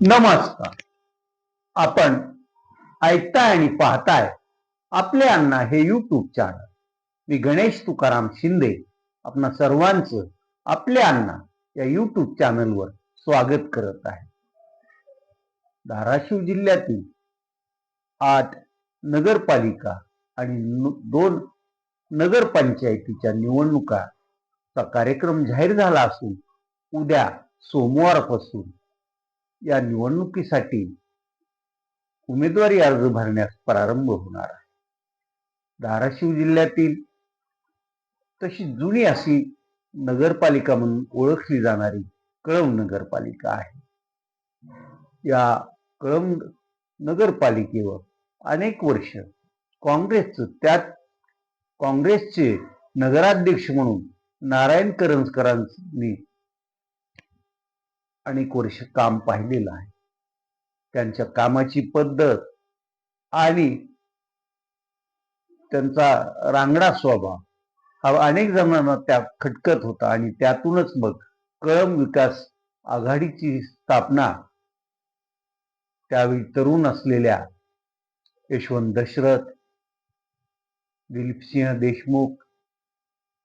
नमस्कार. आपण ऐकताय आणि पाहताय आपले अण्णा हे युट्यूब चॅनल मी गणेश तुकाराम शिंदे आपणा सर्वांचं आपले अण्णा या युट्यूब चॅनलवर स्वागत करत आहे. धाराशिव जिल्ह्यातील आठ नगरपालिका आणि दोन नगरपंचायतीच्या निवडणुकाचा कार्यक्रम जाहीर झाला असून उद्या सोमवारपासून या निवडणुकीसाठी उमेदवारी अर्ज भरण्यास प्रारंभ होणार आहे. धाराशिव जिल्ह्यातील तशी जुनी अशी नगरपालिका म्हणून ओळखली जाणारी कळंब नगरपालिका आहे. या कळंब नगरपालिकेवर अनेक वर्ष काँग्रेसचं त्यात काँग्रेसचे नगराध्यक्ष म्हणून नारायण करंजकरांनी अनेक वर्ष काम पाहिलेलं आहे. त्यांच्या कामाची पद्धत आणि त्यांचा रांगडा स्वभाव हा अनेक जणांना त्या खटकत होता आणि त्यातूनच मग कळम विकास आघाडीची स्थापना त्यावेळी तरुण असलेल्या यशवंत दशरथ दिलीपसिंह देशमुख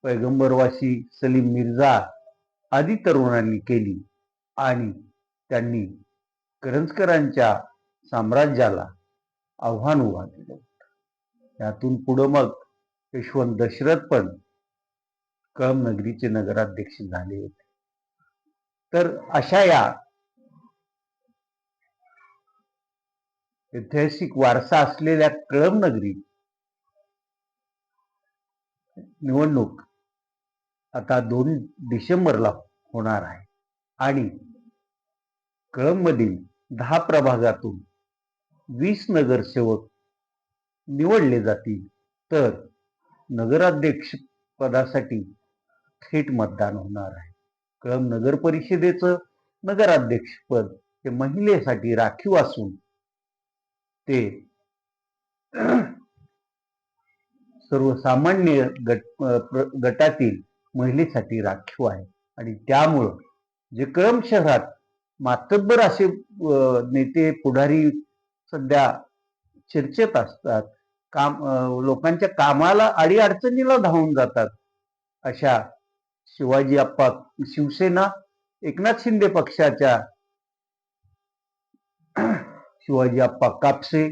पैगंबरवासी सलीम मिर्झा आदी तरुणांनी केली. आणि त्यांनी करंजकरांच्या साम्राज्याला आव्हान उभा केलं होतं. त्यातून पुढं मग यशवंत दशरथ पण कळम नगरीचे नगराध्यक्ष झाले होते तर अशा या ऐतिहासिक वारसा असलेल्या कळम नगरी निवडणूक आता दोन डिसेंबरला होणार आहे आणि कळंबमधील दहा प्रभागातून वीस नगरसेवक निवडले जातील. तर नगराध्यक्ष पदासाठी थेट मतदान होणार आहे. कळंब नगर परिषदेचं नगराध्यक्षपद हे महिलेसाठी राखीव असून ते सर्वसामान्य गट गटातील महिलेसाठी राखीव आहे. आणि त्यामुळं जिक्रम शहरात मातब्बर असे नेते पुढारी सध्या चर्चेत असतात. काम लोकांच्या कामाला अडी अडचणीला धावून जातात. अशा शिवाजी अप्पा शिवसेना एकनाथ शिंदे पक्षाच्या शिवाजी अप्पा कापसे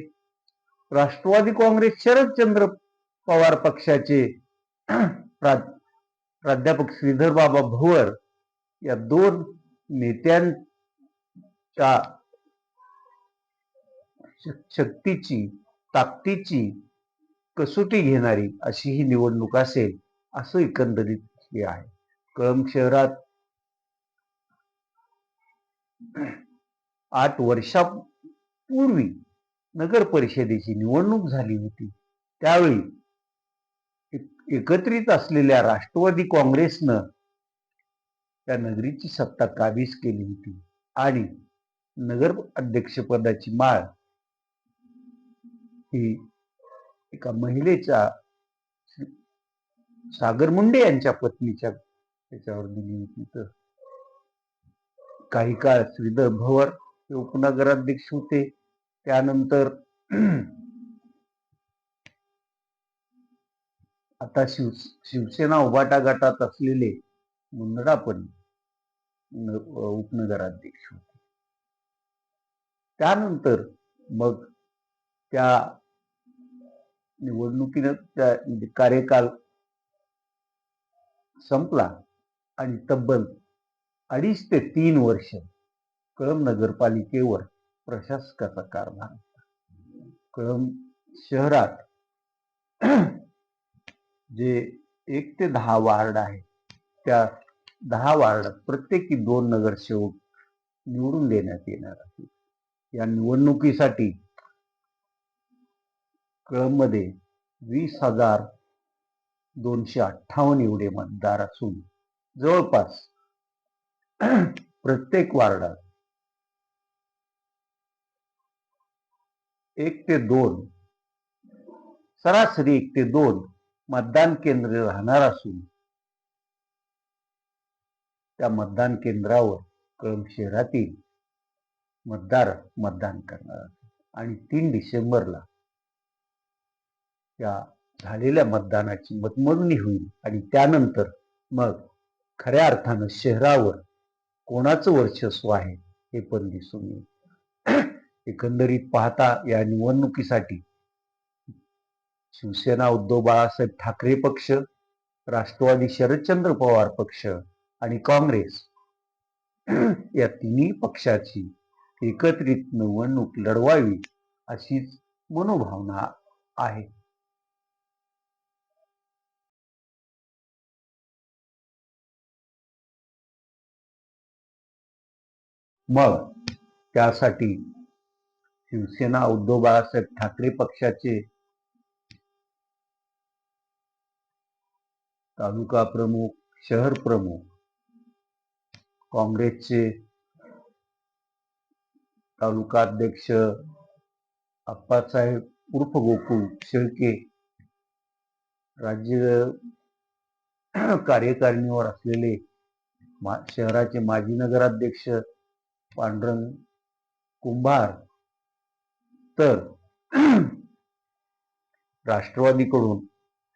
राष्ट्रवादी काँग्रेस शरदचंद्र पवार पक्षाचे प्रा- प्राध्यापक श्रीधर बाबा या दोन नेत्यांच्या शक्तीची ताकदीची कसोटी घेणारी अशी ही निवडणूक असेल असं एकंदरीत हे आहे. कळंब शहरात आठ वर्षापूर्वी नगर परिषदेची निवडणूक झाली होती. त्यावेळी एकत्रित असलेल्या राष्ट्रवादी काँग्रेसनं त्या नगरीची सत्ता काबीज केली होती? आणि नगर अध्यक्षपदाची माळ ही एका महिलेच्या सागर मुंडे यांच्या पत्नीच्या त्याच्यावर दिली होती. तर काही काळ श्रीधर भवर हे उपनगराध्यक्ष होते. त्यानंतर आता शिव शिवसेना उभाटा गटात असलेले मुंदडा पण उपनगराध्यक्ष होते त्यानंतर मग त्या निवडणुकीनं त्या म्हणजे कार्यकाल संपला आणि तब्बल अडीच ते तीन वर्ष कळंब नगरपालिकेवर प्रशासकाचा कारभार होता. कळंब शहरात जे एक ते दहा वार्ड आहे त्या दहा वार्डात प्रत्येकी दोन नगरसेवक निवडून देण्यात येणार आहे या निवडणुकीसाठी कळंबमध्ये वीस हजार दोनशे अठ्ठावन्न एवढे मतदार असून जवळपास प्रत्येक वार्डात एक ते दोन सरासरी एक ते दोन मतदान केंद्र राहणार असून त्या मतदान केंद्रावर कळंब शहरातील मतदार मतदान करणार आणि तीन डिसेंबरला त्या झालेल्या मतदानाची मतमोजणी होईल आणि त्यानंतर मग खऱ्या अर्थानं शहरावर कोणाचं वर्चस्व आहे हे पण दिसून येईल. एकंदरीत पाहता या निवडणुकीसाठी शिवसेना उद्धव बाळासाहेब ठाकरे पक्ष राष्ट्रवादी शरदचंद्र पवार पक्ष आणि काँग्रेस. या तिन्ही पक्षाची एकत्रित निवडणूक लढवावी अशीच मनोभावना आहे. मग त्यासाठी शिवसेना उद्धव बाळासाहेब ठाकरे पक्षाचे तालुका प्रमुख शहर प्रमुख काँग्रेसचे तालुका अध्यक्ष अप्पासाहेब उर्फ गोकुळ शेळके राज्य कार्यकारिणीवर असलेले मा शहराचे माजी नगराध्यक्ष पांडुरंग कुंभार तर राष्ट्रवादीकडून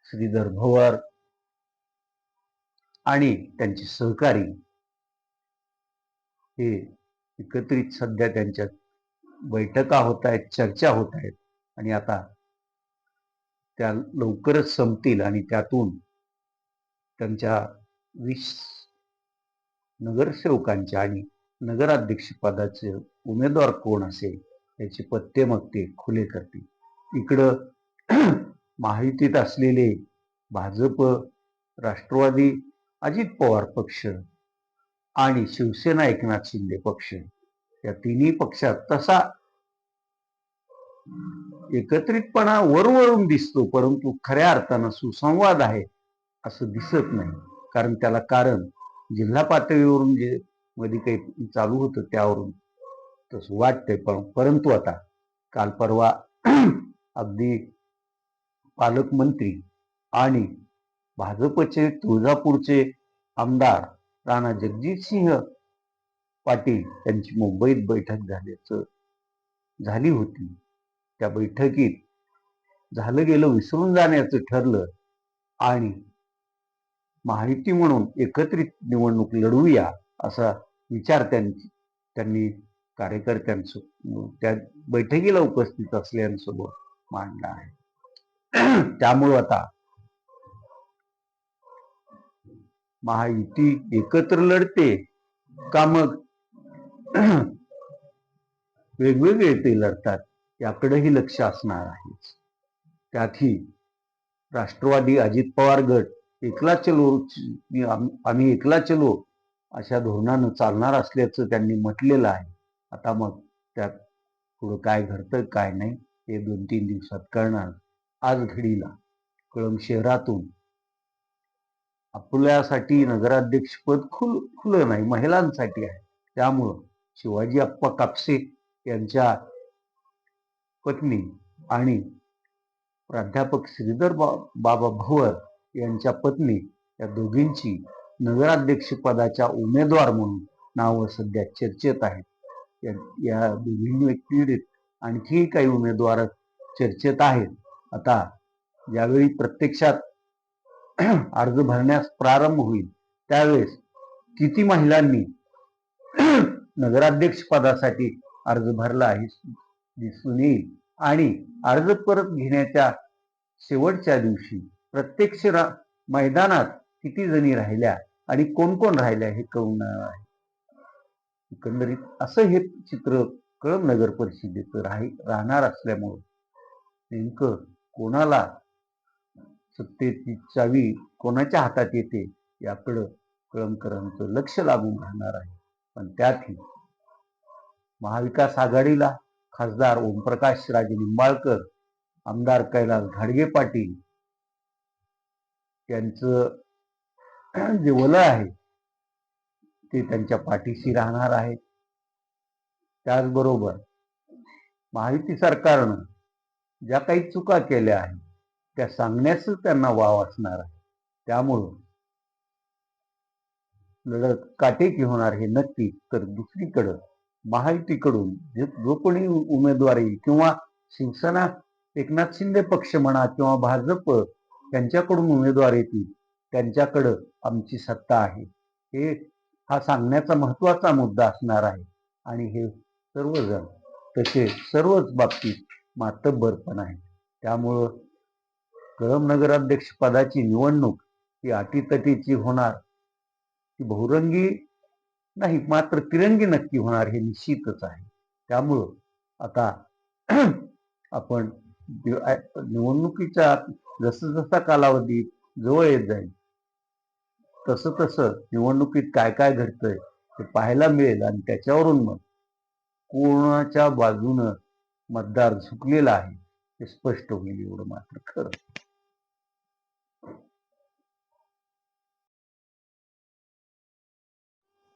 श्रीधर भवार आणि त्यांचे सहकारी हे एकत्रित सध्या त्यांच्यात बैठका होत आहेत चर्चा होत आहेत आणि आता त्या लवकरच संपतील आणि त्यातून त्यांच्या वीस नगरसेवकांच्या आणि नगराध्यक्षपदाचे उमेदवार कोण असेल याचे पत्ते मग ते खुले करतील. इकडं माहितीत असलेले भाजप राष्ट्रवादी अजित पवार पक्ष आणि शिवसेना एकनाथ शिंदे पक्ष. या तिन्ही पक्षात तसा एकत्रितपणा वरवरून दिसतो परंतु खऱ्या अर्थानं सुसंवाद आहे असं दिसत नाही. कारण त्याला कारण जिल्हा पातळीवरून जे मध्ये काही चालू होतं त्यावरून तसं वाटतंय. पण परंतु आता काल परवा अगदी पालकमंत्री आणि भाजपचे तुळजापूरचे आमदार राणा जगजितसिंह पाटील यांची मुंबईत बैठक झाल्याचं झाली होती. त्या बैठकीत झालं गेलं विसरून जाण्याचं ठरलं आणि माहिती म्हणून एकत्रित निवडणूक लढवूया असा विचार त्यांनी त्यांनी कार्यकर्त्यांसोबत त्या बैठकीला उपस्थित असल्यासोबत मांडला आहे. त्यामुळं आता महायुती एकत्र लढते. का मग? वेगवेगळे ते लढतात याकडेही लक्ष असणार आहे त्यातही राष्ट्रवादी अजित पवार गट एकला चलो आम्ही एकला चलो अशा धोरणानं चालणार असल्याचं त्यांनी म्हटलेलं आहे. आता मग त्यात पुढं काय घडतं काय नाही हे दोन तीन दिवसात कळणार. आज घडीला कळम शहरातून आपल्यासाठी नगराध्यक्षपद खुल खुलं नाही महिलांसाठी आहे. त्यामुळं शिवाजी अप्पा कापसे यांच्या पत्नी आणि प्राध्यापक श्रीधर बाबा भवर यांच्या पत्नी या दोघींची नगराध्यक्षपदाच्या उमेदवार म्हणून नावं सध्या चर्चेत आहेत. या दोघींनी पीडित आणखी काही उमेदवार चर्चेत आहेत. आता ज्यावेळी प्रत्यक्षात अर्ज भरण्यास प्रारंभ होईल. त्यावेळेस किती महिलांनी नगराध्यक्ष पदासाठी अर्ज भरला आहे दिसून येईल आणि अर्ज परत घेण्याच्या शेवटच्या दिवशी प्रत्यक्ष मैदानात किती जणी राहिल्या आणि कोण कोण राहिल्या हे कळणार आहे. एकंदरीत असं हे चित्र कळम नगर परिषदेचं राही राहणार असल्यामुळं नेमकं कोणाला सत्तेची चावी कोणाच्या हातात येते याकडं कळमकरांचं लक्ष लागून राहणार आहे. पण त्यातही महाविकास आघाडीला खासदार ओमप्रकाश राजे निंबाळकर आमदार कैलास घाडगे पाटील त्यांचं जे वलय आहे ते त्यांच्या पाठीशी राहणार आहे. त्याचबरोबर महायुती सरकारनं ज्या काही चुका केल्या आहेत त्या सांगण्याच त्यांना वाव असणार आहे. त्यामुळं लढत काटेकी होणार हे नक्की तर दुसरीकडं महायुतीकडून जे जो कोणी उमेदवारी किंवा शिवसेना एकनाथ शिंदे पक्ष म्हणा किंवा भाजप त्यांच्याकडून उमेदवार येतील त्यांच्याकडं आमची सत्ता आहे. हे हा सांगण्याचा महत्त्वाचा मुद्दा असणार आहे. आणि हे सर्वजण तसे सर्वच बाबतीत मातब्बर पण आहे त्यामुळं कळम नगराध्यक्ष पदाची निवडणूक ही अटीतटीची होणार. ती बहुरंगी नाही मात्र तिरंगी नक्की होणार हे निश्चितच आहे. त्यामुळं आता आपण निवडणुकीच्या जसजसा कालावधी जवळ येत जाईल तसं तसं निवडणुकीत काय काय घडतंय ते पाहायला मिळेल आणि त्याच्यावरून मग कोणाच्या बाजूनं मतदार झुकलेला आहे हे स्पष्ट होईल एवढं मात्र खरं.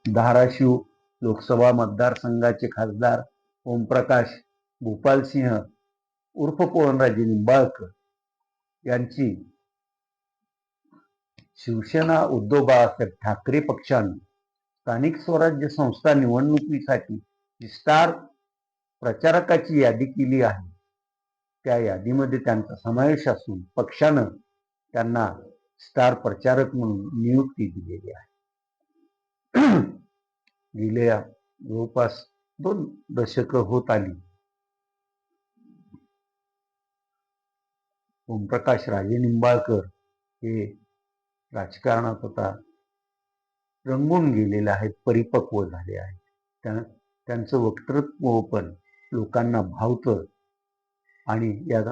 धाराशिव लोकसभा मतदारसंघाचे खासदार ओमप्रकाश भूपालसिंह उर्फ पवनराजे निंबाळकर यांची शिवसेना उद्धव बाळासाहेब ठाकरे पक्षानं स्थानिक स्वराज्य संस्था निवडणुकीसाठी स्टार प्रचारकाची यादी केली आहे. त्या यादीमध्ये त्यांचा समावेश असून पक्षानं त्यांना स्टार प्रचारक म्हणून नियुक्ती दिलेली आहे. गेल्या जवळपास दोन दशक होत आली. ओमप्रकाश राजे निंबाळकर हे राजकारणात आता रंगून गेलेले आहेत परिपक्व झाले आहेत. त्या त्यांचं वक्तृत्व पण लोकांना भावतं. आणि या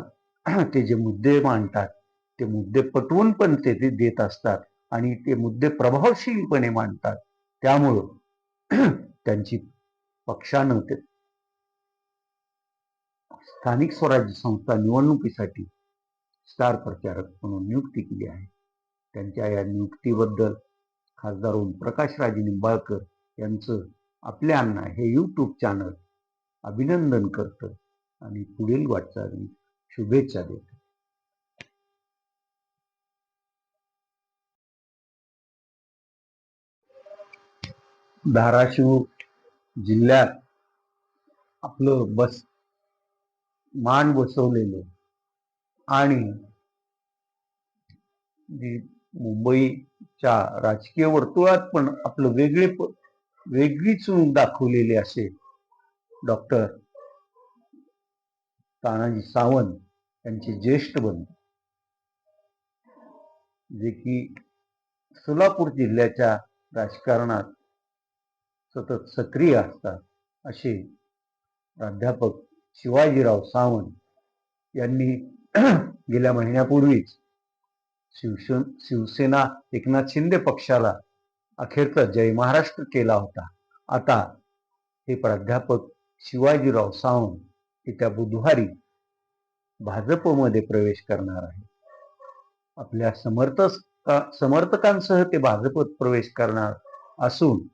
ते जे मुद्दे मांडतात ते मुद्दे पटवून पण ते ते देत असतात. आणि ते मुद्दे प्रभावशीलपणे मांडतात. त्यामुळं त्यांची पक्षानं ते स्थानिक स्वराज्य संस्था निवडणुकीसाठी स्टार प्रचारक म्हणून नियुक्ती केली आहे. त्यांच्या या नियुक्तीबद्दल खासदार ओमप्रकाश राजे निंबाळकर यांचं आपल्या अण्णा हे यूट्यूब चॅनल अभिनंदन करतं आणि पुढील वाटचाली शुभेच्छा देतं धाराशिव जिल्ह्यात आपलं बस मान बसवलेलं आणि मुंबईच्या राजकीय वर्तुळात पण आपलं वेगळे प- वेगळी दाखवलेली असे डॉक्टर तानाजी सावंत यांचे ज्येष्ठ बंधू. जे की सोलापूर जिल्ह्याच्या राजकारणात सतत सक्रिय असतात असे प्राध्यापक शिवाजीराव सावंत यांनी गेल्या महिन्यापूर्वीच शिवसेन शिवसेना एकनाथ शिंदे पक्षाला अखेरचा जय महाराष्ट्र केला होता. आता हे प्राध्यापक शिवाजीराव सावंत येत्या बुधवारी भाजपमध्ये प्रवेश करणार आहे आपल्या समर्थक समर्थकांसह ते भाजपत प्रवेश करणार असून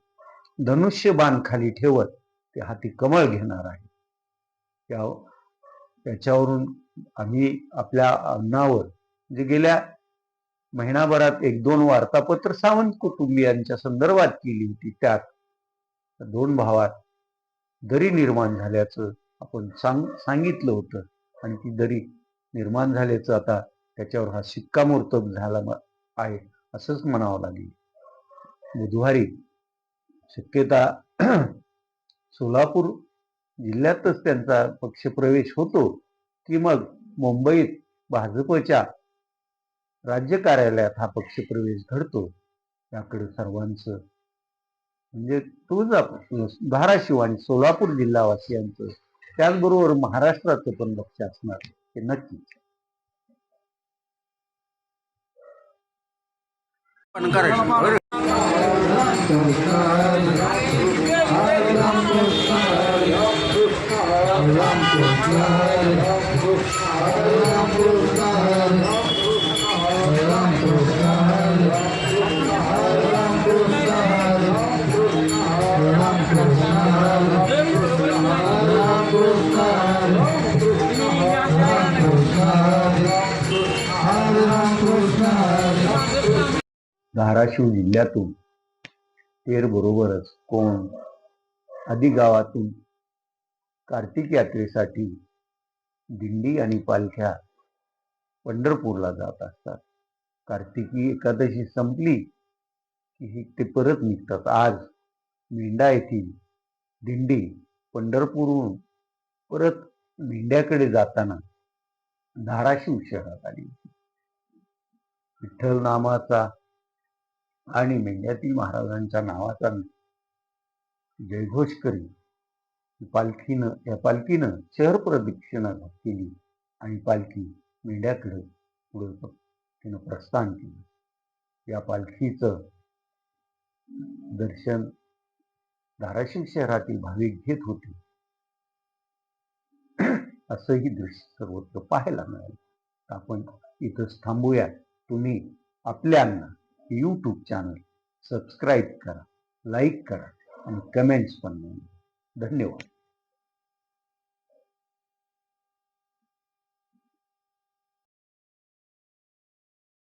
धनुष्यबाण खाली ठेवत ते हाती कमळ घेणार आहे. त्या त्याच्यावरून आम्ही आपल्या अन्नावर जे गेल्या महिनाभरात एक दोन वार्तापत्र सावंत कुटुंबियांच्या संदर्भात केली होती. त्यात दोन भावात दरी निर्माण झाल्याचं आपण सांग सांगितलं होतं. आणि ती दरी निर्माण झाल्याचं आता त्याच्यावर हा शिक्कामोर्तब झाला म- आहे असंच म्हणावं लागेल. बुधवारी शक्यता सोलापूर जिल्ह्यातच त्यांचा पक्षप्रवेश होतो की मग मुंबईत भाजपच्या राज्य कार्यालयात हा पक्षप्रवेश घडतो याकडे सर्वांचं म्हणजे तुळजापूर धाराशिव आणि सोलापूर जिल्हावासियांचं त्याचबरोबर महाराष्ट्राचं पण लक्ष असणार हे પણ કરે છે બરાબર રામ રામ રામ धाराशिव जिल्ह्यातून तेर बरोबरच कोण आदी गावातून कार्तिक यात्रेसाठी दिंडी आणि पालख्या पंढरपूरला जात असतात. कार्तिकी एकादशी संपली की हे ते परत निघतात. आज मेंढा येथील दिंडी पंढरपूरहून परत मेंढ्याकडे जाताना धाराशिव शहरात आली विठ्ठल नामाचा आणि मेंढ्यातील महाराजांच्या नावाचा जयघोष करी पालखीनं या पालखीनं शहर प्रदक्षिणा केली आणि पालखी मेंढ्याकडे पुढे तिनं प्रस्थान केलं. या पालखीचं दर्शन धाराशिव शहरातील भाविक घेत होते. असंही दृश्य सर्वत्र पाहायला मिळालं. आपण इथंच थांबूया तुम्ही आपल्यांना यूट्यूब चॅनल सबस्क्राईब करा लाईक करा आणि कमेंट्स पण धन्यवाद.